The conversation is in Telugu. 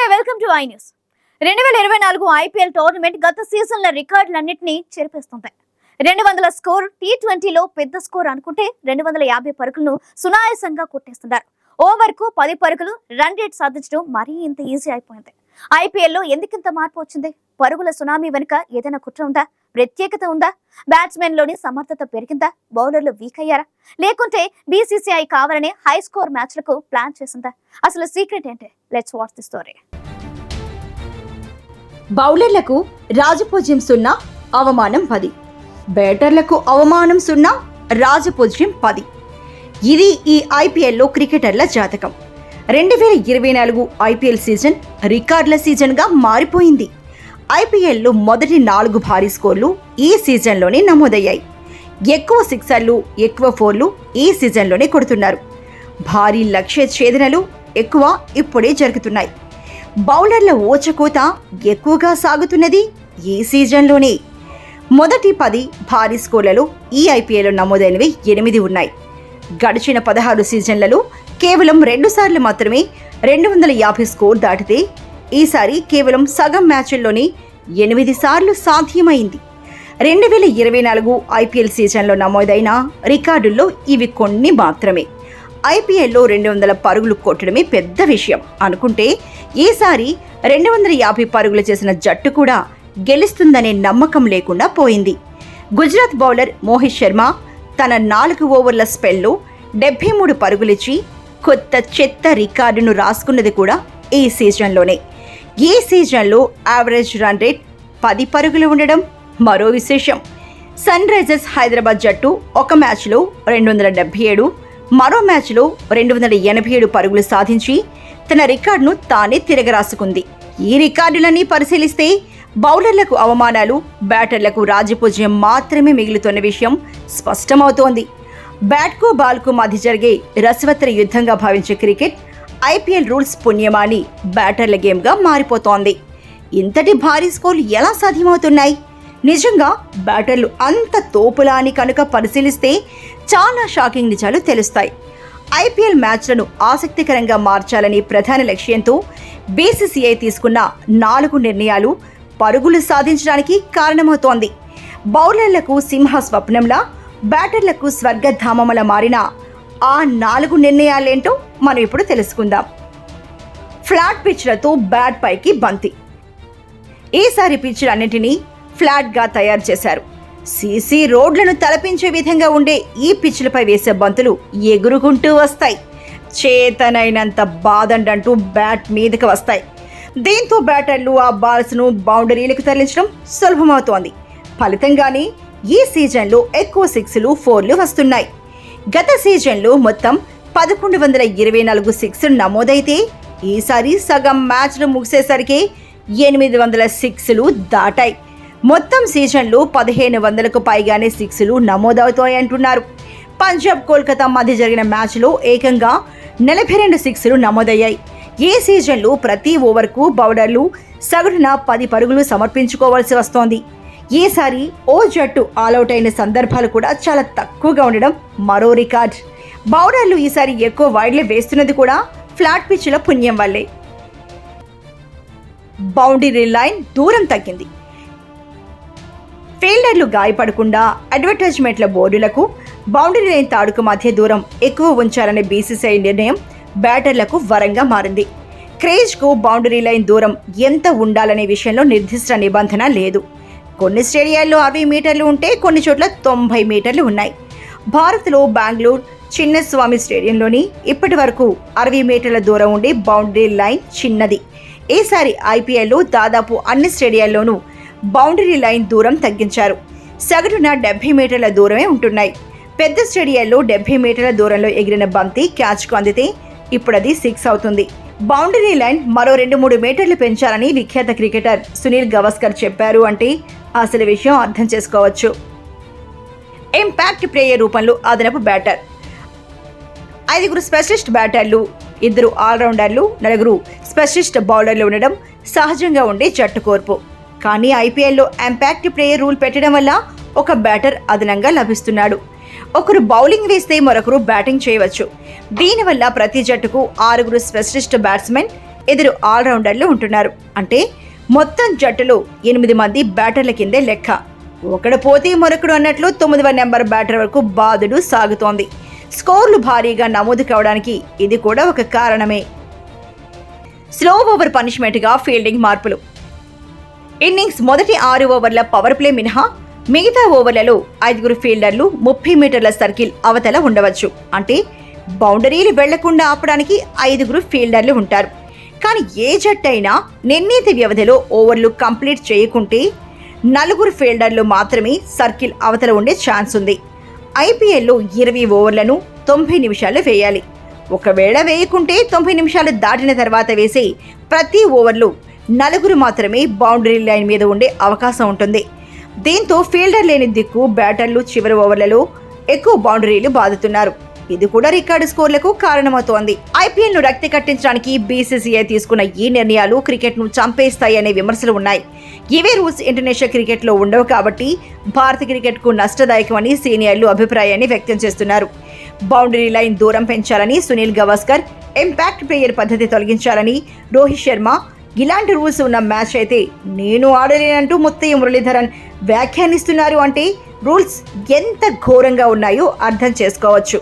నమస్తే వెల్కమ్ టు ఐ న్యూస్. రెండు వేల ఇరవై నాలుగు ఐపీఎల్ టోర్నమెంట్ గత సీజన్ల రికార్డులన్నింటినీ చెరిపేస్తుంది రెండు వందల స్కోర్ టీ ట్వంటీలో పెద్ద స్కోర్ అనుకుంటే రెండు వందల యాభై పరుగులను సునాయాసంగా కొట్టేస్తున్నారు. ఓవర్కు పది పరుగులు రన్ రేట్ సాధించడం మరీ ఇంత ఈజీ అయిపోయింది. ఐపీఎల్లో ఎందుకింత మార్పు వచ్చింది? పరుగుల సునామీ వెనుక ఏదైనా కుట్ర ఉందా? ప్రత్యేకత ఉందా? బ్యాట్స్మెన్లోని సమర్థత పెరిగిందా? బౌలర్లు వీక్ అయ్యారా? లేకుంటే బీసీసీఐ కావాలనే హై స్కోర్ మ్యాచ్లకు ప్లాన్ చేసిందా? అసలు సీక్రెట్ ఏంటి? Let's watch the story. బౌలర్లకు రాజపూజ్యం సున్నా అవమానం పది. బ్యాటర్లకు అవమానం సున్నా రాజపూజ్యం పది. ఇది ఈ ఐపీఎల్లో క్రికెటర్ల జాతకం. రెండు వేల ఇరవై నాలుగు ఐపీఎల్ సీజన్ రికార్డుల సీజన్గా మారిపోయింది. ఐపీఎల్లో మొదటి నాలుగు భారీ స్కోర్లు ఈ సీజన్లోనే నమోదయ్యాయి. ఎక్కువ సిక్సర్లు ఎక్కువ ఫోర్లు ఈ సీజన్లోనే కొడుతున్నారు. భారీ లక్ష్య ఛేదనలు ఎక్కువ ఇప్పుడే జరుగుతున్నాయి. బౌలర్ల ఓచకోత ఎక్కువగా సాగుతున్నది ఈ సీజన్లోనే. మొదటి పది భారీ స్కోర్లలో ఈ ఐపీఎల్లో నమోదైనవి ఎనిమిది ఉన్నాయి. గడిచిన పదహారు సీజన్లలో కేవలం రెండుసార్లు మాత్రమే రెండు వందల యాభై స్కోర్ దాటితే ఈసారి కేవలం సగం మ్యాచ్ల్లోనే ఎనిమిది సార్లు సాధ్యమైంది. రెండు వేల ఇరవై నాలుగు ఐపీఎల్ సీజన్లో నమోదైన రికార్డుల్లో ఇవి కొన్ని మాత్రమే. ఐపీఎల్లో రెండు వందల పరుగులు కొట్టడమే పెద్ద విషయం. అనుకుంటే ఈసారి రెండు వందల యాభై పరుగులు చేసిన జట్టు కూడా గెలుస్తుందనే నమ్మకం లేకుండా పోయింది. గుజరాత్ బౌలర్ మోహిత్ శర్మ తన నాలుగు ఓవర్ల స్పెల్లో డెబ్బై మూడు పరుగులిచ్చి కొత్త చెత్త రికార్డును రాసుకున్నది కూడా ఈ సీజన్లోనే. ఈ సీజన్లో యావరేజ్ రన్ రేట్ పది పరుగులు ఉండడం మరో విశేషం. సన్ రైజర్స్ హైదరాబాద్ జట్టు ఒక మ్యాచ్లో రెండు వందల డెబ్బై ఏడు మరో మ్యాచ్లో రెండు వందల ఎనభై ఏడు పరుగులు సాధించి తన రికార్డును తానే తిరగరాసుకుంది. ఈ రికార్డులన్నీ పరిశీలిస్తే బౌలర్లకు అవమానాలు బ్యాటర్లకు రాజపూజ్యం మాత్రమే మిగులుతున్న విషయం స్పష్టమవుతోంది. బ్యాట్కు బాల్కు మధ్య జరిగే రసవత్తర యుద్ధంగా భావించే క్రికెట్ ఐపీఎల్ రూల్స్ పుణ్యమాని బ్యాటర్ల గేమ్గా మారిపోతోంది. ఇంతటి భారీ స్కోర్లు ఎలా సాధ్యమవుతున్నాయి? నిజంగా బ్యాటర్లు అంత తోపులా అని కనుక పరిశీలిస్తే చాలా షాకింగ్ నిజాలు తెలుస్తాయి. ఐపీఎల్ మ్యాచ్లను ఆసక్తికరంగా మార్చాలని ప్రధాన లక్ష్యంతో బీసీసీఐ తీసుకున్న నాలుగు నిర్ణయాలు పరుగులు సాధించడానికి కారణమవుతోంది. బౌలర్లకు సింహ స్వప్నంలా బ్యాటర్లకు స్వర్గధామముల మారిన ఆ నాలుగు నిర్ణయాలేంటో మనం ఇప్పుడు తెలుసుకుందాం. ఫ్లాట్ పిచ్లతో బ్యాట్ పైకి బంతి. ఈసారి పిచ్లన్నింటినీ ఫ్లాట్గా తయారు చేశారు. సీసీ రోడ్లను తలపించే విధంగా ఉండే ఈ పిచ్లపై వేసే బంతులు ఎగురుకుంటూ వస్తాయి. చేతనైనంత బాదండంటూ బ్యాట్ మీదకి వస్తాయి. దీంతో బ్యాటర్లు ఆ బాల్స్ను బౌండరీలకు తరలించడం సులభమవుతోంది. ఫలితంగానే ఈ సీజన్లో ఎక్కువ సిక్స్లు ఫోర్లు వస్తున్నాయి. గత సీజన్లో మొత్తం పదకొండు వందల ఇరవై నాలుగు సిక్స్లు నమోదైతే ఈసారి సగం మ్యాచ్లు ముగిసేసరికి ఎనిమిది వందల సిక్స్లు దాటాయి. మొత్తం సీజన్లో పదిహేను వందలకు పైగానే సిక్స్లు నమోదవుతాయంటున్నారు పంజాబ్ కోల్కతా మధ్య జరిగిన మ్యాచ్లో ఏకంగా నలభై రెండు సిక్స్లు నమోదయ్యాయి. ఈ సీజన్లో ప్రతి ఓవర్కు బౌలర్లు సగటున పది పరుగులు సమర్పించుకోవాల్సి వస్తోంది. ఈసారి ఓ జట్టు ఆల్అవుట్ అయిన సందర్భాలు కూడా చాలా తక్కువగా ఉండడం మరో రికార్డ్. బౌలర్లు ఈసారి ఎక్కువ వైడ్లే వేస్తున్నది కూడా ఫ్లాట్ పిచ్ల పుణ్యం వల్లే. బౌండరీ లైన్ దూరం తగ్గింది. ఫీల్డర్లు గాయపడకుండా అడ్వర్టైజ్మెంట్ల బోర్డులకు బౌండరీ లైన్ తాడుకు మధ్య దూరం ఎక్కువ ఉంచాలనే బీసీసీఐ నిర్ణయం బ్యాటర్లకు వరంగా మారింది. క్రేజ్కు బౌండరీ లైన్ దూరం ఎంత ఉండాలనే విషయంలో నిర్దిష్ట నిబంధన లేదు. కొన్ని స్టేడియాల్లో అరవై మీటర్లు ఉంటే కొన్ని చోట్ల తొంభై మీటర్లు ఉన్నాయి. భారత్లో బెంగళూరు చిన్నస్వామి స్టేడియంలోని ఇప్పటి వరకు అరవై మీటర్ల దూరం ఉండే బౌండరీ లైన్ చిన్నది. ఈసారి ఐపీఎల్లో దాదాపు అన్ని స్టేడియాల్లోనూ బౌండరీ లైన్ దూరం తగ్గించారు. సగటున డెబ్బై మీటర్ల దూరమే ఉంటున్నాయి. పెద్ద స్టేడియాల్లో డెబ్బై మీటర్ల దూరంలో ఎగిరిన బంతి క్యాచ్కు అందితే ఇప్పుడు అది సిక్స్ అవుతుంది. బౌండరీ లైన్ మరో రెండు మూడు మీటర్లు పెంచాలని విఖ్యాత క్రికెటర్ సునీల్ గవస్కర్ చెప్పారు అంటే అసలు విషయం అర్థం చేసుకోవచ్చు. ఇంపాక్ట్ ప్లేయర్ రూపంలో అదనపు బ్యాటర్ ఐదుగురు స్పెషలిస్ట్ బ్యాటర్లు ఇద్దరు ఆల్రౌండర్లు నలుగురు స్పెషలిస్ట్ బౌలర్లు ఉండడం సహజంగా ఉండే జట్టు కోర్పు. కానీ ఐపీఎల్లో ఇంపాక్ట్ ప్లేయర్ రూల్ పెట్టడం వల్ల ఒక బ్యాటర్ అదనంగా లభిస్తున్నాడు. ఒకరు బౌలింగ్ వేస్తే మరొకరు బ్యాటింగ్ చేయవచ్చు. దీనివల్ల ప్రతి జట్టుకు ఆరుగురు స్పెషలిస్ట్ బ్యాట్స్మెన్ ఇద్దరు ఆల్రౌండర్లు ఉంటున్నారు. అంటే మొత్తం జట్టులో ఎనిమిది మంది బ్యాటర్ల కిందే లెక్క. ఒకడు పోతే మరొకడు అన్నట్లు తొమ్మిదవ నెంబర్ బ్యాటర్ వరకు బాదుడు సాగుతోంది. స్కోర్లు భారీగా నమోదు కావడానికి ఇది కూడా ఒక కారణమే. స్లో ఓవర్ పనిష్మెంట్గా ఫీల్డింగ్ మార్పులు. ఇన్నింగ్స్ మొదటి ఆరు ఓవర్ల పవర్ ప్లే మినహా మిగతా ఓవర్లలో ఐదుగురు ఫీల్డర్లు ముప్పై మీటర్ల సర్కిల్ అవతల ఉండవచ్చు. అంటే బౌండరీలు వెళ్ళకుండా ఆపడానికి ఐదుగురు ఫీల్డర్లు ఉంటారు. కానీ ఏ జట్టు అయినా నిర్ణీత వ్యవధిలో ఓవర్లు కంప్లీట్ చేయకుంటే నలుగురు ఫీల్డర్లు మాత్రమే సర్కిల్ అవతల ఉండే ఛాన్స్ ఉంది. ఐపీఎల్లో ఇరవై ఓవర్లను తొంభై నిమిషాలు వేయాలి. ఒకవేళ వేయకుంటే తొంభై నిమిషాలు దాటిన తర్వాత వేసే ప్రతి ఓవర్లు నలుగురు మాత్రమే బౌండరీ లైన్ మీద ఉండే అవకాశం ఉంటుంది. దీంతో ఫీల్డర్ లేని దిక్కు బ్యాటర్లు చివరి ఓవర్లలో ఎక్కువ బౌండరీలు బాదుతున్నారు. ఇది కూడా రికార్డు స్కోర్లకు కారణమవుతోంది. ఐపీఎల్ను రక్తి కట్టించడానికి బీసీసీఐ తీసుకున్న ఈ నిర్ణయాలు క్రికెట్ను అనే విమర్శలు ఉన్నాయి. ఇవే రూల్స్ ఇంటర్నేషనల్ క్రికెట్లో ఉండవు కాబట్టి భారత క్రికెట్కు నష్టదాయకమని సీనియర్లు అభిప్రాయాన్ని వ్యక్తం చేస్తున్నారు. బౌండరీ లైన్ దూరం పెంచాలని సునీల్ గవాస్కర్ ఇంపాక్ట్ ప్లేయర్ పద్ధతి తొలగించాలని రోహిత్ శర్మ ఇలాంటి రూల్స్ ఉన్న మ్యాచ్ అయితే నేను ఆడలేనంటూ ముత్తయ్య మురళీధరన్ వ్యాఖ్యానిస్తున్నారు అంటే రూల్స్ ఎంత ఘోరంగా ఉన్నాయో అర్థం చేసుకోవచ్చు.